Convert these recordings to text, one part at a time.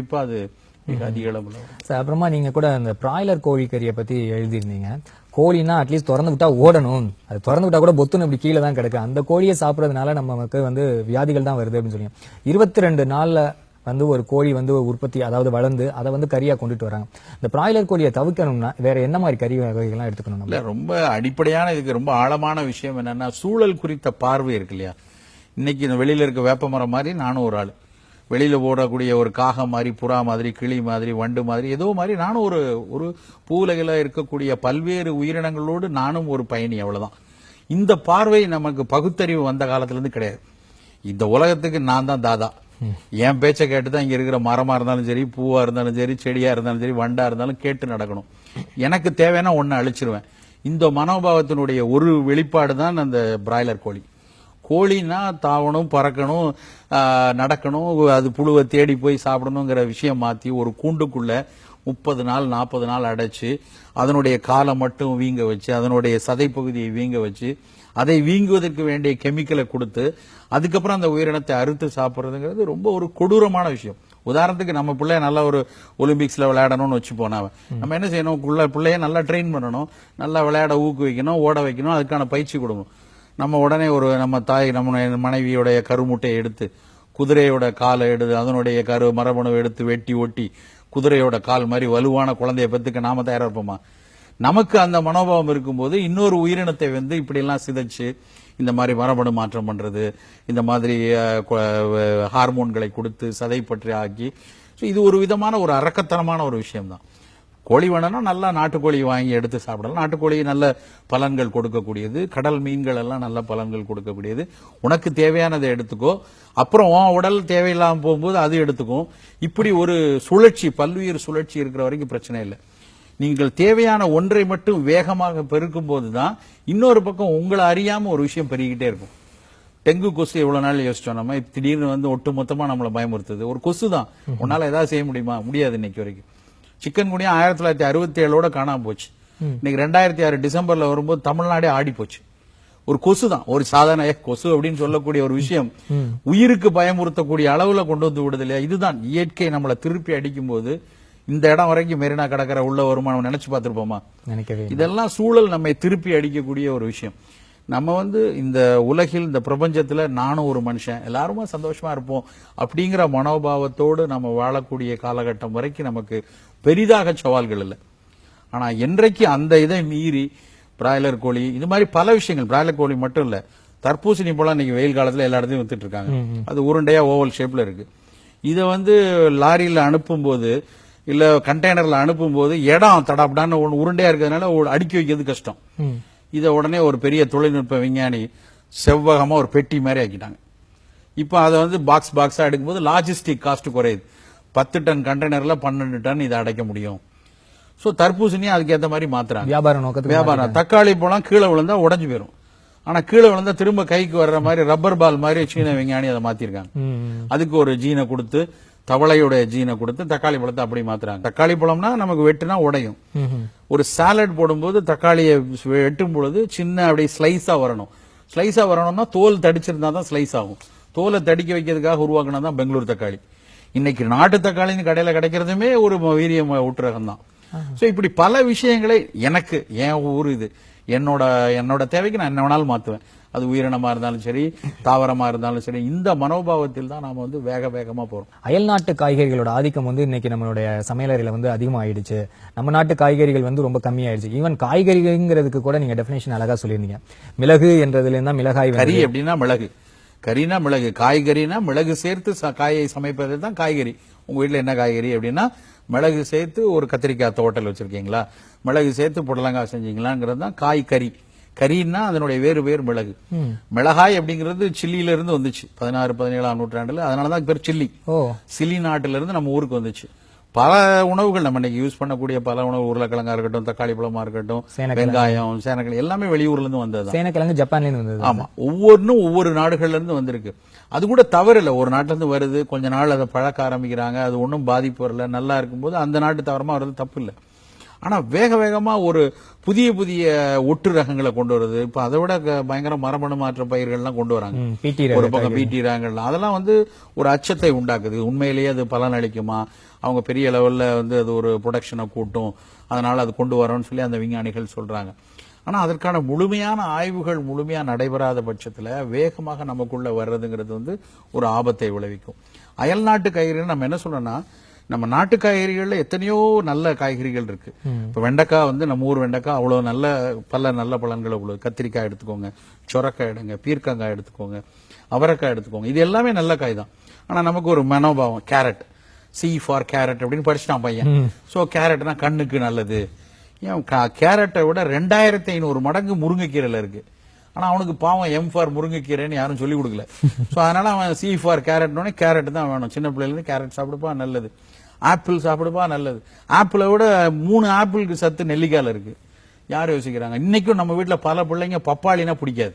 கண்டிப்பா அது மிக அதிக அளவுல அப்புறமா நீங்க கூட அந்த பிராய்லர் கோழி கறியை பத்தி எழுதியிருந்தீங்க. கோழினா அட்லீஸ்ட் திறந்து விட்டா ஓடணும். அது திறந்து விட்டா கூட பொத்துன்னு இப்படி கீழே தான் கிடக்கு. அந்த கோழியை சாப்பிடறதுனால நமக்கு வந்து வியாதிகள் தான் வருது அப்படின்னு சொல்லி இருபத்தி ரெண்டு நாள்ல வந்து ஒரு கோழி வந்து உற்பத்தி அதாவது வளர்ந்து அதை வந்து கறியா கொண்டுட்டு வராங்க. இந்த பிராய்லர் கோழியை தவிர்க்கணும்னா வேற என்ன மாதிரி கறி வகைகள்லாம் எடுத்துக்கணும் இல்ல ரொம்ப அடிப்படையான இதுக்கு ரொம்ப ஆழமான விஷயம் என்னன்னா சூழல் குறித்த பார்வை இருக்கு இல்லையா? இன்னைக்கு இந்த வெளியில இருக்க வேப்பமரம் மாதிரி நானும் ஒரு ஆள். வெளியில் ஓடக்கூடிய ஒரு காகம் மாதிரி புறா மாதிரி கிளி மாதிரி வண்டு மாதிரி ஏதோ மாதிரி நானும் ஒரு ஒரு பூலகில இருக்கக்கூடிய பல்வேறு உயிரினங்களோடு நானும் ஒரு பயணி அவ்வளவுதான். இந்த பார்வை நமக்கு பகுத்தறிவு வந்த காலத்திலேருந்து கிடையாது. இந்த உலகத்துக்கு நான் தான் தாதா. என் பேச்சை கேட்டு தான் இங்கே இருக்கிற மரமாக இருந்தாலும் சரி பூவாக இருந்தாலும் சரி செடியாக இருந்தாலும் சரி வண்டா இருந்தாலும் கேட்டு நடக்கணும். எனக்கு தேவைன்னா ஒன்று அழிச்சிருவேன். இந்த மனோபாவத்தினுடைய ஒரு வெளிப்பாடு தான் அந்த பிராய்லர் கோழி. கோழின்னா தாவணும் பறக்கணும் நடக்கணும் அது புழுவை தேடி போய் சாப்பிடணுங்கிற விஷயம் மாற்றி ஒரு கூண்டுக்குள்ள முப்பது நாள் நாற்பது நாள் அடைச்சு அதனுடைய காலை மட்டும் வீங்க வச்சு அதனுடைய சதை பகுதியை வீங்க வச்சு அதை வீங்குவதற்கு வேண்டிய கெமிக்கலை கொடுத்து அதுக்கப்புறம் அந்த உயிரினத்தை அறுத்து சாப்பிட்றதுங்கிறது ரொம்ப ஒரு கொடூரமான விஷயம். உதாரணத்துக்கு நம்ம பிள்ளைய நல்லா ஒரு ஒலிம்பிக்ஸ்ல விளையாடணும்னு வச்சு போனாவன் நம்ம என்ன செய்யணும்? பிள்ளைய நல்லா ட்ரெயின் பண்ணணும் நல்லா விளையாட ஊக்குவிக்கணும் ஓட வைக்கணும் அதுக்கான பயிற்சி கொடுக்கணும். நம்ம உடனே ஒரு நம்ம தாய் நம்ம மனைவியோடைய கருமுட்டையை எடுத்து குதிரையோட காலை எடுத்து அதனுடைய கரு மரபணு எடுத்து வெட்டி ஒட்டி குதிரையோட கால் மாதிரி வலுவான குழந்தைய பெத்துக்க நாம தயாரா இருப்போமா நமக்கு அந்த மனோபாவம் இருக்கும்போது இன்னொரு உயிரினத்தை வந்து இப்படிலாம் சிதைச்சு இந்த மாதிரி மரபணு மாற்றம் பண்ணுறது இந்த மாதிரி ஹார்மோன்களை கொடுத்து சதை பற்றி ஆக்கி ஸோ இது ஒரு விதமான ஒரு அரக்கத்தனமான ஒரு விஷயம்தான். கோழி வேணும்னா நல்லா நாட்டுக்கோழி வாங்கி எடுத்து சாப்பிடலாம். நாட்டுக்கோழி நல்ல பலன்கள் கொடுக்கக்கூடியது. கடல் மீன்கள் எல்லாம் நல்ல பலன்கள் கொடுக்கக்கூடியது. உனக்கு தேவையானதை எடுத்துக்கோ. அப்புறம் உடல் தேவையில்லாம போகும்போது அது எடுத்துக்கும் இப்படி ஒரு சுழற்சி பல்லுயிர் சுழற்சி இருக்கிற வரைக்கும் பிரச்சனை இல்லை. நீங்கள் தேவையான ஒன்றை மட்டும் வேகமாக பெருக்கும் போதுதான் இன்னொரு பக்கம் உங்களை அறியாம ஒரு விஷயம் பெருகிட்டே இருக்கும். டெங்கு கொசு எவ்வளவு நாள் யோசிச்சோம் நம்ம. திடீர்னு வந்து ஒட்டு மொத்தமா நம்மளை பயமுறுத்துது. ஒரு கொசு தான் உன்னால ஏதாவது செய்ய முடியுமா? முடியாது இன்னைக்கு வரைக்கும். சிக்கன் குனியா ஆயிரத்தி தொள்ளாயிரத்தி அறுபத்தி ஏழோட காணாம போச்சு. இன்னைக்கு ரெண்டாயிரத்தி ஆறு டிசம்பர்ல வரும்போது தமிழ்நாடே ஆடி போச்சு. ஒரு கொசு தான். ஒரு சாதாரண "ஏ, கொசு அப்படின்னு சொல்லக்கூடிய ஒரு விஷயம் உயிருக்கு பயமுறுத்தக்கூடிய அளவுல கொண்டு வந்து விடுது இல்லையா? இதுதான். இயற்கை நம்மளை திருப்பி அடிக்கும் போது இந்த இடம் வரைக்கும் மெரினா கடற்கரை உள்ள வருமானம் நினைச்சு பார்த்திருப்போமா. இதெல்லாம் சூழல் நம்மை திருப்பி அடிக்கக்கூடிய ஒரு விஷயம். நம்ம வந்து இந்த உலகில் இந்த பிரபஞ்சத்துல நானும் ஒரு மனுஷன். எல்லாருமே சந்தோஷமா இருப்போம். அப்படிங்கிற மனோபாவத்தோடு நம்ம வாழக்கூடிய காலகட்டம் வரைக்கும் நமக்கு பெரிதாக சவால்கள் இல்லை. ஆனா என்றைக்கு அந்த இதை மீறி பிராய்லர் கோழி இது மாதிரி பல விஷயங்கள் பிராய்லர் கோழி மட்டும் இல்ல. தர்பூசணி போல இன்னைக்கு வெயில் காலத்துல எல்லா இடத்தையும் வித்துட்டு இருக்காங்க. அது உருண்டையா ஓவல் ஷேப்ல இருக்கு. இதை வந்து லாரியில அனுப்பும்போது இல்ல கண்டெய்னர்ல அனுப்பும்போது இடம் தடாப்படான்னு ஒண்ணு உருண்டையா இருக்கிறதுனால அடுக்கி வைக்கிறது கஷ்டம். இதை உடனே ஒரு பெரிய தொழில்நுட்ப விஞ்ஞானி செவ்வகமா ஒரு பெட்டி மாதிரி ஆக்கிட்டாங்க. இப்போ அதை வந்து பாக்ஸ் பாக்ஸா எடுக்கும்போது லாஜிஸ்டிக் காஸ்ட் குறையுது. பத்து டன் கண்டெய்னர்ல பன்னெண்டு டன் இதை அடைக்க முடியும். சோ தர்பூசணியை அதுக்கேத்த மாதிரி மாத்துறாங்க. வியாபார நோக்கத்துக்கு வியாபாரம். தக்காளி பழம் கீழே விழுந்தா உடைஞ்சு போயிரும். ஆனா கீழே விழுந்தா திரும்ப கைக்கு வர்ற மாதிரி ரப்பர் பால் மாதிரி சீன விஞ்ஞானி அதை மாத்திருக்காங்க. அதுக்கு ஒரு ஜீனை கொடுத்து தவளையுடைய ஜீனை கொடுத்து தக்காளி பழத்தை அப்படி மாத்துறாங்க. தக்காளி பழம்னா நமக்கு வெட்டுனா உடையும். ஒரு சாலட் போடும்போது தக்காளியை வெட்டும் பொழுது சின்ன அப்படியே ஸ்லைஸா வரணும். ஸ்லைஸா வரணும்னா தோல் தடிச்சிருந்தா தான் ஸ்லைஸ் ஆகும். தோலை தடிக்க வைக்கிறதுக்காக உருவாக்குனது தான் பெங்களூர் தக்காளி. இன்னைக்கு நாட்டு தக்காளின்னு கடையில கிடைக்கிறதுமே ஒரு வீரியம் ஊட்டுரகம் தான். சோ இப்படி பல விஷயங்களை எனக்கு என் ஊர் இது. என்னோட என்னோட தேவைக்கு நான் என்ன வேணாலும் மாத்துவேன். அது உயிரினமா இருந்தாலும் சரி தாவரமா இருந்தாலும் சரி இந்த மனோபாவத்தில் தான் நாம வந்து வேக வேகமா போறோம். அயல்நாட்டு காய்கறிகளோட ஆதிக்கம் வந்து இன்னைக்கு நம்மளுடைய சமையலறையில வந்து அதிகமாயிடுச்சு. நம்ம நாட்டு காய்கறிகள் வந்து ரொம்ப கம்மியாயிடுச்சு. ஈவன் காய்கறிங்கிறதுக்கு கூட நீங்க டெஃபினேஷன் அழகா சொல்லியிருந்தீங்க. மிளகு என்றதுல இருந்தா மிளகாய் கறி வந்து எப்படின்னா மிளகு. கறினா மிளகு. காய்கறினா மிளகு சேர்த்து காயை சமைப்பது தான் காய்கறி. உங்க வீட்ல என்ன காய்கறி அப்படின்னா மிளகு சேர்த்து ஒரு கத்திரிக்காய் தோட்டல் வச்சிருக்கீங்களா? மிளகு சேர்த்து புடலங்காய் செஞ்சீங்களாங்கிறது தான் காய் கறி. கறின்னா அதனுடைய வேறு வேறு மிளகு. மிளகாய் அப்படிங்கிறது சில்லியில இருந்து வந்துச்சு. பதினாறு பதினேழாம் நூற்றாண்டுல. அதனாலதான் பேர் சில்லி. சில்லி நாட்டுல இருந்து நம்ம ஊருக்கு வந்துச்சு. பல உணவுகள் நம்ம இன்னைக்கு யூஸ் பண்ணக்கூடிய பல உணவு உருளைக்கிழங்கா இருக்கட்டும் தக்காளி பழமா இருக்கட்டும். வெங்காயம் சேனக்கிழங்கு எல்லாமே வெளியூர்ல இருந்து வந்தது சேனக்கிழங்கு ஜப்பான்ல இருந்து வந்தது ஆமா. ஒவ்வொன்றும் ஒவ்வொரு நாடுகள்ல இருந்து வந்திருக்கு. அது கூட தவறு இல்ல ஒரு நாட்டுல இருந்து வருது கொஞ்ச நாள் அதை பழக்க ஆரம்பிக்கிறாங்க அது ஒன்றும் பாதிப்பு வரல நல்லா இருக்கும்போது அந்த நாட்டு தவறமா வர்றது தப்பு இல்ல. ஆனா வேக வேகமா ஒரு புதிய புதிய ஒட்டு ரகங்களை கொண்டு வருது. இப்ப அதை விட பயங்கர மரபணு மாற்ற பயிர்கள்லாம் கொண்டு வராங்க. ஒரு பக்கம் பிடி ரகங்கள் அதெல்லாம் வந்து ஒரு அச்சத்தை உண்டாக்குது. உண்மையிலேயே அது பலன் அளிக்குமா? அவங்க பெரிய லெவல்ல வந்து அது ஒரு ப்ரொடக்ஷனை கூட்டும். அதனால அது கொண்டு வரோம்னு சொல்லி அந்த விஞ்ஞானிகள் சொல்றாங்க. ஆனா அதற்கான முழுமையான ஆய்வுகள் முழுமையா நடைபெறாத பட்சத்துல வேகமாக நமக்குள்ள வர்றதுங்கிறது வந்து ஒரு ஆபத்தை விளைவிக்கும். அயல் நாட்டு காய்கறிகள் நம்ம என்ன சொல்றோம்னா நம்ம நாட்டு காய்கறிகள்ல எத்தனையோ நல்ல காய்கறிகள் இருக்கு. இப்ப வெண்டைக்காய் வந்து நம்ம ஊர் வெண்டைக்காய் அவ்வளவு நல்ல பல நல்ல பலன்கள் அவ்வளவு கத்திரிக்காய் எடுத்துக்கோங்க சொரக்காய் எடுங்க பீர்க்கங்காய் எடுத்துக்கோங்க அவரைக்காய் எடுத்துக்கோங்க. இது எல்லாமே நல்ல காய் தான். ஆனா நமக்கு ஒரு மனோபாவம் கேரட். சி ஃபார் கேரட் அப்படின்னு படிச்சிட்டான் பையன். சோ கேரட்னா கண்ணுக்கு நல்லது. ஏன் கேரட்டை விட ரெண்டாயிரத்தி ஐநூறு மடங்கு முருங்கைக்கீரையில இருக்கு. ஆனா அவனுக்கு பாவம் எம் ஃபார் முருங்கைக்கீரைன்னு யாரும் சொல்லி கொடுக்கல. ஸோ அதனால அவன் சி ஃபார் கேரட்னோடனே கேரட் தான் வேணும். சின்ன பிள்ளைலேருந்து கேரட் சாப்பிடுப்பா நல்லது. ஆப்பிள் சாப்பிடுப்பா நல்லது. ஆப்பிளை விட மூணு ஆப்பிளுக்கு சத்து நெல்லிக்காயில் இருக்கு. யார் யோசிக்கிறாங்க? இன்னைக்கும் நம்ம வீட்டில் பல பிள்ளைங்க பப்பாளினா பிடிக்காது.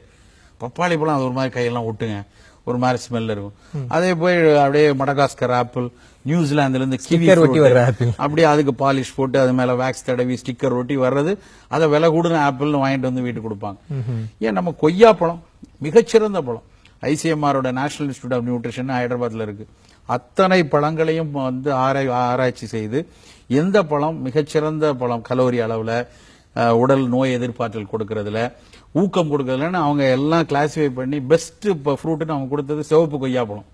பப்பாளி பழம் அது ஒரு மாதிரி கையெல்லாம் ஒட்டுங்க. ஒரு மாதிரி ஸ்மெல் இருக்கும். அதே போய் அப்படியே மடகாஸ்கர் ஆப்பிள் நியூசிலாந்துல இருந்து கிவி ஒட்டி. வர்ற ஆப்பிள். அப்படியே அதுக்கு பாலிஷ் போட்டு அது மேல வேக்ஸ் தடவி ஸ்டிக்கர் ஒட்டி வர்றது அதை விலை கூடுன ஆப்பிள்னு வாங்கிட்டு வந்து வீட்டுக்கு கொடுப்பாங்க. ஏன் நம்ம கொய்யா பழம் மிகச்சிறந்த பழம். ஐசிஎம்ஆரோட நேஷனல் இன்ஸ்டியூட் ஆஃப் நியூட்ரிஷன் ஹைதராபாத்ல இருக்கு. அத்தனை பழங்களையும் வந்து ஆராய் ஆராய்ச்சி செய்து எந்த பழம் மிகச்சிறந்த பழம் கலோரி அளவுல உடல் நோய் எதிர்ப்பாற்றல் கொடுக்கறதுல ஊக்கம் கொடுக்கறதுலன்னு அவங்க எல்லாம் கிளாசிஃபை பண்ணி பெஸ்ட் ஃப்ரூட்னு அவங்க கொடுத்தது சிவப்பு கொய்யா பழம்.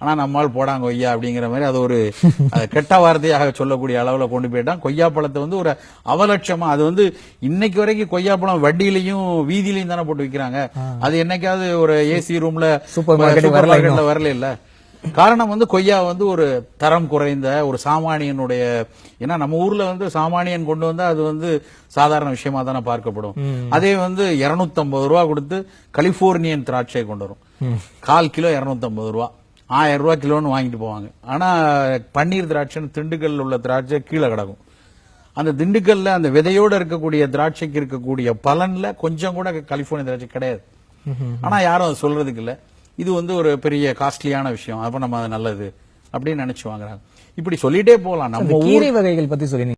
ஆனா நம்மால் போடாங்க கொய்யா அப்படிங்கிற மாதிரி அது ஒரு கெட்ட வார்த்தையாக சொல்லக்கூடிய அளவுல கொண்டு போயிட்டான். கொய்யா பழத்தை வந்து ஒரு அவலட்சமா அது வந்து இன்னைக்கு வரைக்கும் கொய்யா பழம் வட்டியிலையும் வீதியிலையும் தானே போட்டு விக்கிறாங்க. அது என்னைக்காவது ஒரு ஏசி ரூம்ல சூப்பர் மார்க்கெட்ல வரல இல்ல காரணம் வந்து கொய்யா வந்து ஒரு தரம் குறைந்த ஒரு சாமானியனுடைய ஏன்னா நம்ம ஊர்ல வந்து சாமானியன் கொண்டு வந்தா அது வந்து சாதாரண விஷயமா தானே பார்க்கப்படும். அதே வந்து 250 ரூபா கொடுத்து கலிபோர்னியன் திராட்சை கொண்டு வரும். கால் கிலோ 250 ரூபா. ஆயிரம் ரூபாய் கிலோன்னு வாங்கிட்டு போவாங்க. ஆனா பன்னீர் திராட்சைன்னு திண்டுக்கல்ல உள்ள திராட்சை கீழே கிடக்கும். அந்த திண்டுக்கல்ல அந்த விதையோட இருக்கக்கூடிய திராட்சைக்கு இருக்கக்கூடிய பலன்ல கொஞ்சம் கூட கலிபோர்னியா திராட்சை கிடையாது. ஆனா யாரும் அது சொல்றதுக்கு இல்ல. இது வந்து ஒரு பெரிய காஸ்ட்லியான விஷயம். அப்ப நம்ம அது நல்லது அப்படின்னு நினைச்சு வாங்குறாங்க. இப்படி சொல்லிட்டே போகலாம். நம்ம கீரை வகைகள் பத்தி சொல்லி